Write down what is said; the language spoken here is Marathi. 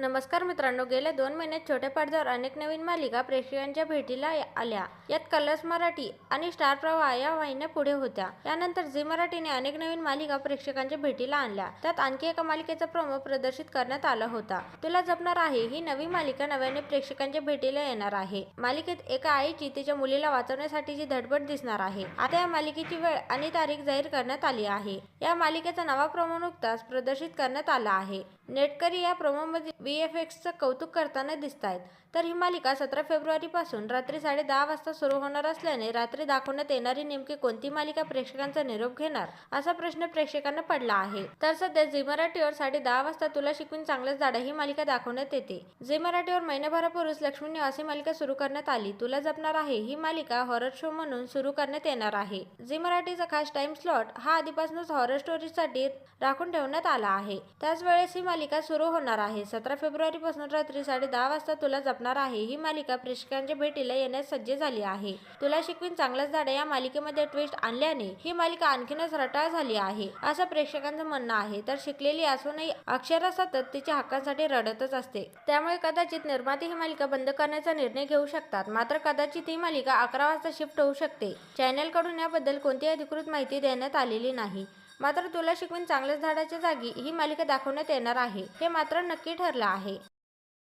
नमस्कार मित्रांनो गेल्या दोन महिन्यात छोट्या पडद्यावर अनेक नवीन मालिका प्रेक्षकांच्या भेटीला आल्या. यात कलर्स मराठी आणि स्टार प्रवाह या वाहिन्या पुढे होत्या. यानंतर झी मराठीने अनेक नवीन मालिका प्रेक्षकांच्या भेटीला आणल्या. त्यात आणखी एका मालिकेचा प्रोमो प्रदर्शित करण्यात आला होता. तुला जपणार आहे ही नवी मालिका नव्याने प्रेक्षकांच्या भेटीला येणार आहे. मालिकेत एका आईची तिच्या मुलीला वाचवण्यासाठीची धडपड दिसणार आहे. आता या मालिकेची वेळ आणि तारीख जाहीर करण्यात आली आहे. या मालिकेचा नवा प्रोमो नुकताच प्रदर्शित करण्यात आला आहे. नेटकरी या प्रोमोमध्ये बी एफ एक्सचं कौतुक करताना दिसत आहेत तर ही मालिका सतरा फेब्रुवारीपासून रात्री साडे दहा वाजता सुरू होणार असल्याने रात्री दाखवण्यात येणारी नेमकी कोणती मालिका प्रेक्षकांचा निरोप घेणार असा प्रश्न प्रेक्षकांना पडला आहे. तर सध्या झी मराठीवर साडे दहा वाजता तुला शिकून चांगलंच झाडं ही मालिका दाखवण्यात येते. झी मराठीवर महिन्याभरापूर्वीच लक्ष्मी निवासी मालिका सुरू करण्यात आली तुला जपणार आहे. ही मालिका हॉरर शो म्हणून सुरू करण्यात येणार आहे. झी मराठीचा खास टाइम स्लॉट हा आधीपासूनच हॉरर स्टोरीजसाठी राखून ठेवण्यात आला आहे. त्याच वेळेस ही मालिका सुरू होणार आहे. सतरा फेब्रुवारीपासून रात्री साडे दहा वाजता तुला जपणार आहे. ही मालिका प्रेक्षकांच्या भेटीला येण्यास सज्ज झाली आहे. तुला शिकवीन चांगलाच झाडे या मालिकेमध्ये ट्विस्ट आणल्याने ही मालिका आणखीनच रटाळ झाली आहे. असं प्रेक्षकांचं म्हणणं आहे. तर शिकलेली असूनही अक्षरा सतत तिच्या हक्कांसाठी रडतच असते. त्यामुळे कदाचित निर्माते ही मालिका बंद करण्याचा निर्णय घेऊ शकतात. मात्र कदाचित ही मालिका अकरा वाजता शिफ्ट होऊ शकते. चॅनेलकडून याबद्दल कोणतीही अधिकृत माहिती देण्यात आलेली नाही. मात्र तुला शिकवून चांगल्याच झाडाच्या जागी ही मालिका दाखवण्यात येणार आहे. हे मात्र नक्की ठरलं आहे.